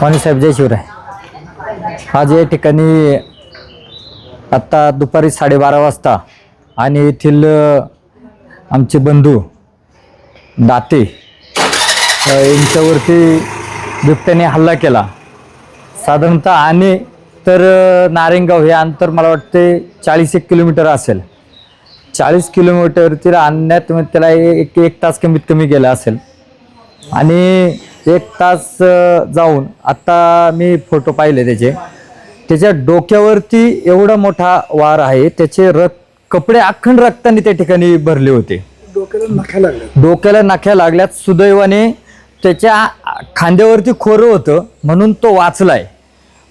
पाणी साहेब जय शिवराय. आज या ठिकाणी आत्ता दुपारी साडेबारा वाजता आणि येथील आमचे बंधू दाते यांच्यावरती बिबट्याने हल्ला केला. साधारणतः आणे तर नारेंगाव हे अंतर मला वाटते चाळीस एक किलोमीटर असेल. चाळीस किलोमीटरवरती आणण्यात म्हणजे त्याला एक एक तास कमीत कमी गेला असेल. आणि एक तास जाऊन आत्ता मी फोटो पाहिले त्याचे. त्याच्या डोक्यावरती एवढा मोठा वार आहे त्याचे रक्त कपडे अखंड रक्ताने त्या ठिकाणी भरले होते. डोक्याला नख्या लागल्या. डोक्याला नाख्या लागल्यात सुदैवाने त्याच्या खांद्यावरती खोरं होतं म्हणून तो वाचलाय.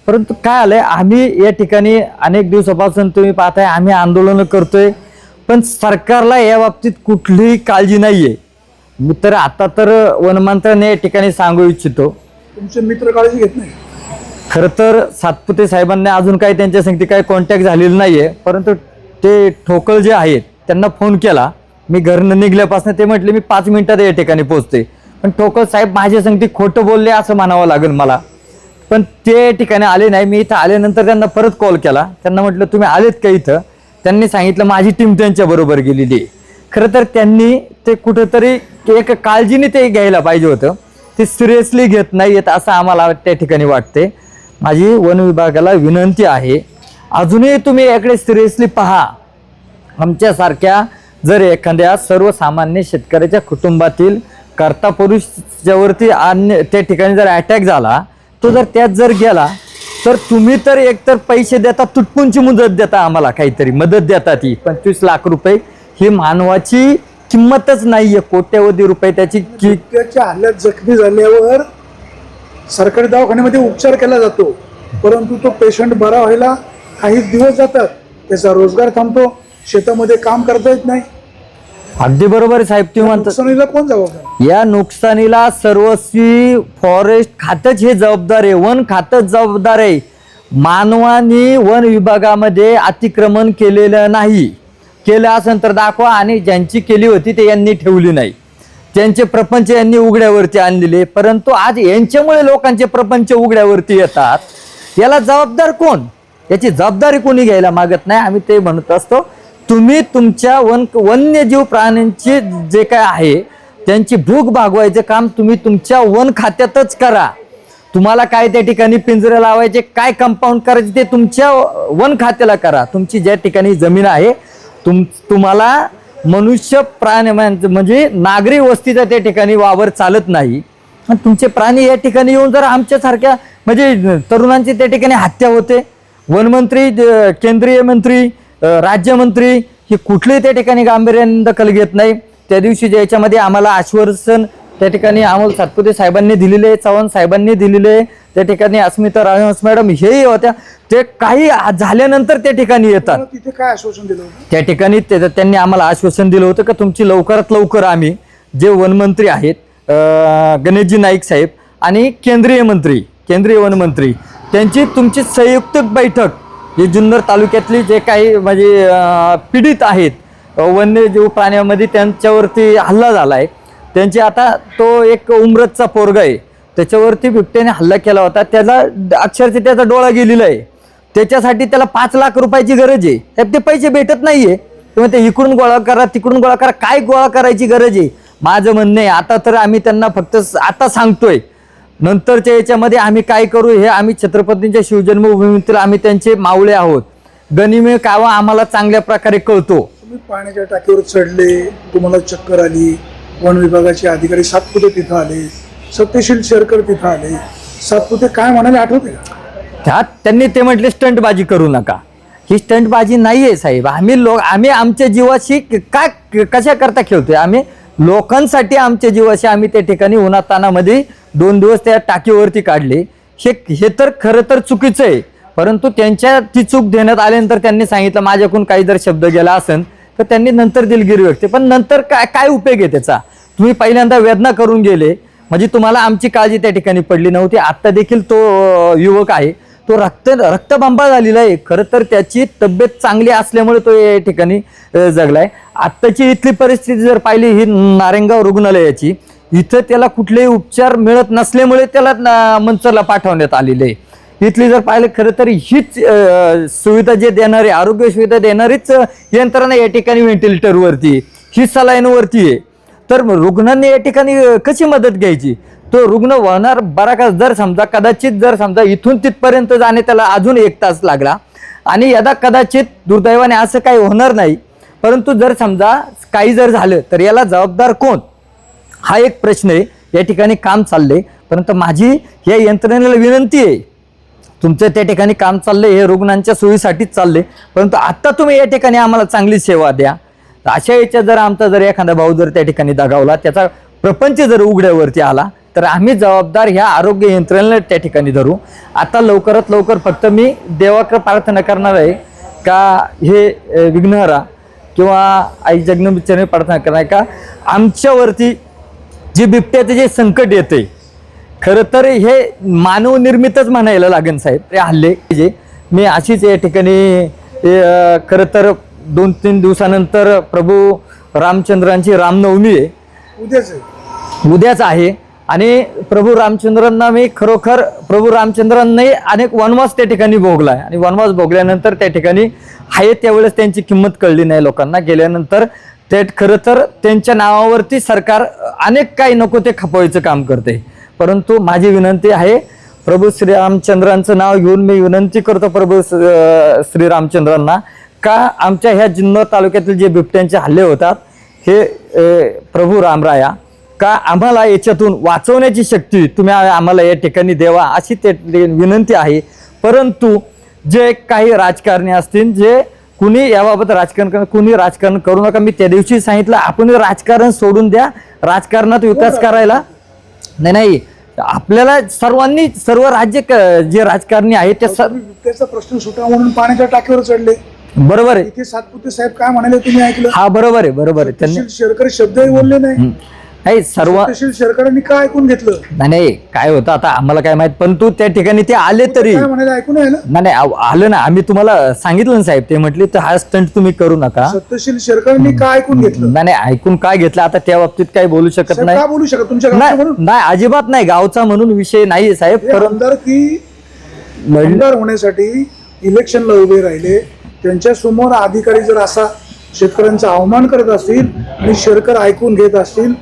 परंतु काय आलंय आम्ही या ठिकाणी अनेक दिवसापासून तुम्ही पाहताय आम्ही आंदोलनं करतोय पण सरकारला या बाबतीत कुठलीही काळजी नाहीये. मी तर आता तर वनमंत्र्याने या ठिकाणी सांगू इच्छितो. तुमचे मित्र काळजी घेत नाही. खरं तर सातपुते साहेबांनी अजून काही त्यांच्या संगती काही कॉन्टॅक्ट झालेला नाहीये. परंतु ते ठोकळ जे आहेत त्यांना फोन केला. मी घरनं निघल्यापासून ते म्हटले मी पाच मिनिटात या ठिकाणी पोहोचते पण ठोकळ साहेब माझ्या संगती खोटं बोलले असं म्हणावं लागेल मला. पण ते ठिकाणी आले नाही. मी इथं आल्यानंतर त्यांना परत कॉल केला. त्यांना म्हटलं तुम्ही आलेत का इथं? त्यांनी सांगितलं माझी टीम त्यांच्या बरोबर गेलेली आहे. खरं तर त्यांनी ते कुठंतरी एक काळजीने ते घ्यायला पाहिजे होतं. ते सिरियसली घेत नाही येत असं आम्हाला त्या ठिकाणी वाटते माझी वन विभागाला विनंती आहे अजूनही तुम्ही याकडे सिरियसली पहा. आमच्यासारख्या जर एखाद्या सर्वसामान्य शेतकऱ्याच्या कुटुंबातील कर्ता पुरुषच्यावरती अन्य त्या ठिकाणी जर अटॅक झाला तो जर त्यात जर गेला तर तुम्ही तर एकतर पैसे देता तुटपुंची मुदत देता आम्हाला काहीतरी मदत देता ती. पंचवीस लाख रुपये ही मानवाची किंमतच नाहीये कोट्यवधी रुपये त्याची कि हल्ल्यात जखमी झाल्यावर सरकारी दवाखान्यामध्ये उपचार केला जातो. परंतु तो पेशंट बरा व्हायला काही दिवस जातात. त्याचा रोजगार थांबतो. शेतामध्ये काम करता येत नाही. अगदी बरोबर साहेब तुम्ही म्हणता नुकसानीला कोण जबाबदार? या नुकसानीला सर्वस्वी फॉरेस्ट खातच हे जबाबदार आहे. वन खातच जबाबदार आहे. मानवाने वन विभागामध्ये अतिक्रमण केलेलं नाही. केलं असेल तर दाखवा. आणि ज्यांची केली होती ते यांनी ठेवली नाही. त्यांचे प्रपंच यांनी उघड्यावरती आणलेले. परंतु आज यांच्यामुळे लोकांचे प्रपंच उघड्यावरती येतात. याला जबाबदार कोण? याची जबाबदारी कोणी घ्यायला मागत नाही. आम्ही ते म्हणत असतो तुम्ही तुमच्या वन वन्यजीव प्राण्यांचे जे काय आहे त्यांची भूक भागवायचं काम तुम्ही तुमच्या वन खात्यातच करा. तुम्हाला काय त्या ठिकाणी पिंजरे लावायचे काय कंपाऊंड करायचे ते तुमच्या वन खात्याला करा. तुमची ज्या ठिकाणी जमीन आहे तुम तुम्हाला मनुष्य प्राणी म्हणजे- नागरी वस्तीचा त्या ठिकाणी वावर चालत नाही. आणि तुमचे प्राणी या ठिकाणी येऊन जर आमच्यासारख्या म्हणजे तरुणांची त्या ठिकाणी हत्या होते वनमंत्री केंद्रीय मंत्री राज्यमंत्री हे कुठलेही त्या ठिकाणी गांभीर्याने दखल घेत नाही. त्या दिवशी याच्यामध्ये आम्हाला आश्वासन त्या ठिकाणी अमोल सातपुते साहेबांनी दिलेले चव्हाण साहेबांनी दिलेले त्या ठिकाणी अस्मिता राजहंस मॅडम हेही होत्या. ते काही झाल्यानंतर त्या ठिकाणी येतात. तिथे काय आश्वासन दिलं त्या ठिकाणी त्यांनी आम्हाला आश्वासन दिलं होतं का तुमची लवकरात लवकर आम्ही जे वनमंत्री आहेत गणेशजी नाईक साहेब आणि केंद्रीय मंत्री केंद्रीय वनमंत्री त्यांची तुमची संयुक्त बैठक जे जुन्नर तालुक्यातली जे काही म्हणजे पीडित आहेत वन्यजीव प्राण्यामध्ये त्यांच्यावरती हल्ला झाला आहे त्यांची आता तो एक उमरतचा पोरगा आहे. त्याच्यावरती बिबट्याने हल्ला केला होता. त्याला अक्षरशः त्याचा डोळा गेलेला आहे. त्याच्यासाठी त्याला पाच लाख रुपयाची गरज आहे. त्यात ते पैसे भेटत नाहीये. किंवा ते इकडून गोळा करा तिकडून गोळा करा काय गोळा करायची गरज आहे? माझं म्हणणं आहे आता तर आम्ही त्यांना फक्त आता सांगतोय. नंतरच्या याच्यामध्ये आम्ही काय करू हे आम्ही छत्रपतींच्या शिवजन्मभूमीतील आम्ही त्यांचे मावळे आहोत. गनिमे कावा आम्हाला चांगल्या प्रकारे कळतो. तुम्ही पाण्याच्या टाकीवर चढले तुम्हाला चक्कर आली वन विभागाचे अधिकारी सातपुते तिथं आले सत्यशील शेरकर तिथं आले. सातपुते काय म्हणाले आठवते का? त्यात त्यांनी ते म्हटले स्टंटबाजी करू नका. ही स्टंटबाजी नाही आहे साहेब. आम्ही लोक आम्ही आमच्या जीवाशी काय कशा करता खेळतोय? आम्ही लोकांसाठी आमच्या जीवाशी आम्ही त्या ठिकाणी उन्हातानामध्ये दोन दिवस त्या टाकीवरती काढले. हे हे तर खरं तर चुकीचं आहे. परंतु त्यांच्या ती चूक देण्यात आल्यानंतर त्यांनी सांगितलं माझ्याकडून काही जर शब्द गेला असेल तर त्यांनी नंतर दिलगिरी व्यक्त पण नंतर काय काय उपयोग आहे त्याचा? तुम्ही पहिल्यांदा वेदना करून गेले म्हणजे तुम्हाला आमची काळजी त्या ठिकाणी पडली नव्हती. आत्ता देखील तो युवक आहे. तो रक्त रक्तबांबा झालेला आहे. खरं तर त्याची तब्येत चांगली असल्यामुळे तो या ठिकाणी जगलाय. आत्ताची इथली परिस्थिती जर पाहिली ही नारेंगाव रुग्णालयाची इथं त्याला कुठलेही उपचार मिळत नसल्यामुळे त्याला मंचरला पाठवण्यात आलेले आहे. इथली जर पाहिलं खरं तर हीच सुविधा जे देणारी आरोग्य सुविधा देणारीच यंत्रणा या ठिकाणी व्हेंटिलेटरवरती आहे. ही सलाईनवरती आहे. तर मग रुग्णांनी या ठिकाणी कशी मदत घ्यायची? तो रुग्ण वाहणार बरा का जर समजा कदाचित जर समजा इथून तिथपर्यंत जाणे त्याला अजून एक तास लागला. आणि यदा कदाचित दुर्दैवाने असं काही होणार नाही परंतु जर समजा काही जर झालं तर याला जबाबदार कोण? हा एक प्रश्न आहे. या ठिकाणी काम चाललंय. परंतु माझी या यंत्रणेला विनंती आहे तुमचं त्या ठिकाणी काम चाललंय हे रुग्णांच्या सोयीसाठीच चाललंय. परंतु आत्ता तुम्ही या ठिकाणी आम्हाला चांगली सेवा द्या. तर अशा याच्यात जर आमचा जर एखादा भाऊ जर त्या ठिकाणी दगावला त्याचा प्रपंच जर उघड्यावरती आला तर आम्ही जबाबदार ह्या आरोग्य यंत्रणेला त्या ठिकाणी धरू. आता लवकरात लवकर फक्त मी देवाकडे प्रार्थना करणार आहे का हे विघ्नहरा किंवा आई जगनबिचारने प्रार्थना करणार का? आमच्यावरती जे बिबट्याचं जे संकट येते खरं तर हे मानव निर्मितच म्हणायला लागेल साहेब. हे हल्ले जे मी अशीच या ठिकाणी खरं तर दोन तीन दिवसानंतर प्रभू रामचंद्रांची रामनवमी आहे. उद्याच आहे. उद्याच आहे. आणि प्रभू रामचंद्रांना मी खरोखर प्रभू रामचंद्रांनी अनेक वनवास त्या ठिकाणी भोगलाय आणि वनवास भोगल्यानंतर त्या ठिकाणी आहे त्यावेळेस त्यांची किंमत कळली नाही लोकांना. गेल्यानंतर ते खरं तर त्यांच्या नावावरती सरकार अनेक काही नको ते खपवायचं काम करते. परंतु माझी विनंती आहे प्रभू श्रीरामचंद्रांचं नाव घेऊन मी विनंती करतो प्रभू श्रीरामचंद्रांना का आमच्या ह्या जिन्नर तालुक्यातील जे बिबट्यांचे हल्ले होतात हे प्रभू रामराया का आम्हाला याच्यातून वाचवण्याची शक्ती तुम्ही आम्हाला या ठिकाणी द्यावा अशी ते ते विनंती आहे. परंतु जे काही राजकारणी असतील जे कुणी याबाबत राजकारण कर- कुणी राजकारण करू नका मी त्या दिवशी सांगितलं आपण राजकारण सोडून द्या राजकारणात विकास करायला. नाही नाही आपल्याला सर्वांनी सर्व राज्य जे राजकारणी आहेत त्या सर्व तुम्ही बिबट्याचा प्रश्न सुटा म्हणून पाण्याच्या टाकीवर चढले. बरोबर आहे. इथे सातपुते साहेब काय म्हणाले तुम्ही ऐकलं? हा बरोबर आहे बरोबर आहे. त्यांनी शेरकर शब्दही बोलले नाही. नाही सर्व तहसील शेरकरांनी काय ऐकून घेतलं? नाही नाही काय होतं आता आम्हाला काय माहीत पण तू त्या ठिकाणी ते आले तरी काय ऐकून आलं नाही नाही आव- आलं ना आम्ही तुम्हाला सांगितलं ना साहेब ते म्हटले तर हा स्टंट तुम्ही करू नका. सत्यशील शेरकरांनी काय ऐकून घेतलं? नाही नाही ऐकून काय घेतलं आता त्या बाबतीत काही बोलू शकत साहेब, नाही. का बोलू शकत? तुमच्या गावचं नाही म्हणून? नाही अजिबात नाही गावचा म्हणून विषय नाही साहेब हे परंतु आमदार की आमदार होण्यासाठी इलेक्शनला उभे राहिले. त्यांच्यासमोर अधिकारी जर असा शेतकऱ्यांचा अवमान करत असतील आणि शेरकर ऐकून घेत असतील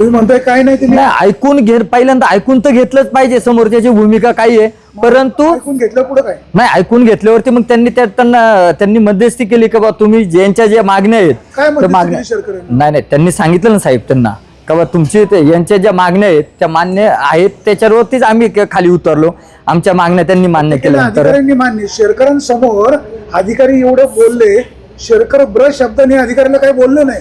तुम्ही म्हणताय काय नाही नाही ऐकून घे पहिल्यांदा ऐकून तर घेतलंच पाहिजे समोरच्याची भूमिका काय आहे. परंतु ऐकून घेतलं पुढे काय? नाही ऐकून घेतल्यावरती मग त्यांनी त्या त्यांना त्यांनी मध्यस्थी केली का बा तुम्ही ज्यांच्या ज्या मागण्या आहेत काय त्या म्हणते मागण्या नाही नाही त्यांनी सांगितलं ना साहेब त्यांना का बा तुमची ते- यांच्या ज्या मागण्या आहेत त्या मान्य आहेत त्याच्यावरतीच आम्ही क- खाली उतरलो. आमच्या मागण्या त्यांनी मान्य केल्यानंतर अधिकाऱ्यांनी मान्य शेरकरांसमोर अधिकारी एवढं बोलले शेरकर ब्रश शब्दाने अधिकाऱ्याला काही बोललं नाही.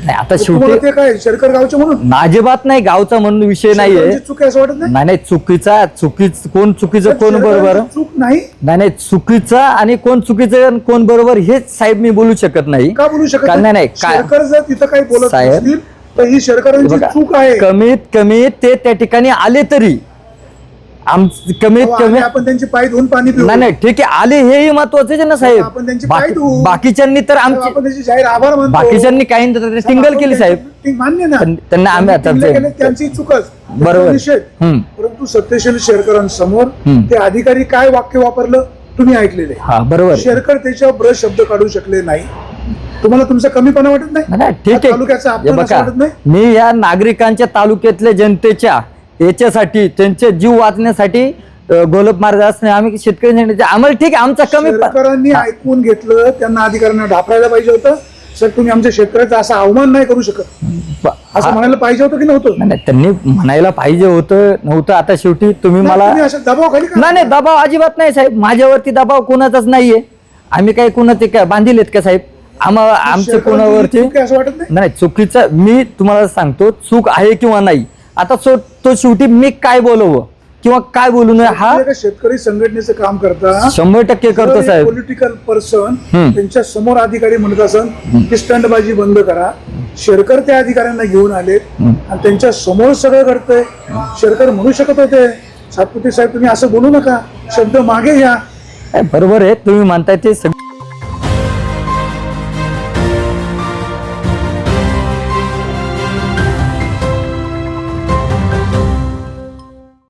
नाही आता तुम्हाला शेवटी ते काय शेरकर गावचे म्हणून? अजिबात नाही गावचा म्हणून विषय नाहीये. शेरकरांची चूक आहे असं वाटत नाही? नाही नाही चुकीचा चुकीच कोण चुकीचं कोण बरोबर? चूक नाही? नाही नाही चुकीचा आणि कोण चुकीचं आणि कोण बरोबर हेच साहेब मी बोलू शकत नाही. का बोलू शकत का- नाही? नाही काय शेरकर जर तिथं काही बोलत साहेब, तर ही शेरकरांची बघा, चूक आहे. कमीत कमी ते त्या ठिकाणी आले तरी आम कमीत कमी आपण त्यांची पाय धुवून पाणी पिऊ. नाही नाही ठीक आहे. आले हेही महत्त्वाचे आहे ना साहेब आपण त्यांची बाकी- पाय धुवू. बाकीच्यांनी तर आमचे आपण त्याची जाहीर आभार मानतो. बाकीच्यांनी काही टिंगल आपण केली साहेब. ते मान्य ना. त्यां- त्यांना आम्ही आता केले, त्यांची चूकच. बरोबर. त्याचा निषेध. हम्म. परंतु सत्यशील शेरकरांसमोर हम्म. ते अधिकारी काय वाक्य वापरलं तुम्ही ऐकलेले. हा बरोबर. आहे. शेरकर त्याच्यावर ब्रश शब्द काढू शकले नाही. तुम्हाला तुमचा कमीपणा वाटत नाही? नाही, ठीक हा आहे. तालुक्याचा हे अपमान असं बघा वाटत नाही? मी या नागरिकांच्या तालुक्यातल्या जनतेच्या याच्यासाठी त्यांचे जीव वाचण्यासाठी गोलप मार्ग असणे आम्ही शेतकरी आम्हाला ठीक आहे आमचा कमी शेतकऱ्यांनी ऐकून घेतलं त्यांना अधिकाऱ्यांना ढापरायला पाहिजे होतं. सर तुम्ही आमच्या शेतकऱ्याचा असा अवमान नाही करू शकत. असं म्हणायला पाहिजे होतं की नव्हतं? नाही त्यांनी म्हणायला पाहिजे होतं नव्हतं. आता शेवटी तुम्ही मला दबाव नाही नाही दबाव अजिबात नाही साहेब. माझ्यावरती दबाव कोणाचाच नाहीये. आम्ही काही कोणाचे काय बांधिलेत का साहेब? आम्हा आमच्या कोणावरती असं वाटत नाही? नाही चुकीचं मी तुम्हाला सांगतो चूक आहे किंवा नाही आता सो तो शेवटी मी काय बोलवं? किंवा काय बोलू नये? हा शेतकरी संघटनेचं काम करता. शंभर टक्के करतो साहेब. Political person. त्यांच्यासमोर अधिकारी म्हणत असन की स्टंटबाजी बंद करा. शेरकर त्या अधिकाऱ्यांना घेऊन आले. आणि त्यांच्यासमोर सगळं घडतंय. शेरकर म्हणू शकत होते. सातपुते साहेब तुम्ही असं बोलू नका. शब्द मागे घ्या. बरोबर आहे. तुम्ही म्हणताय ते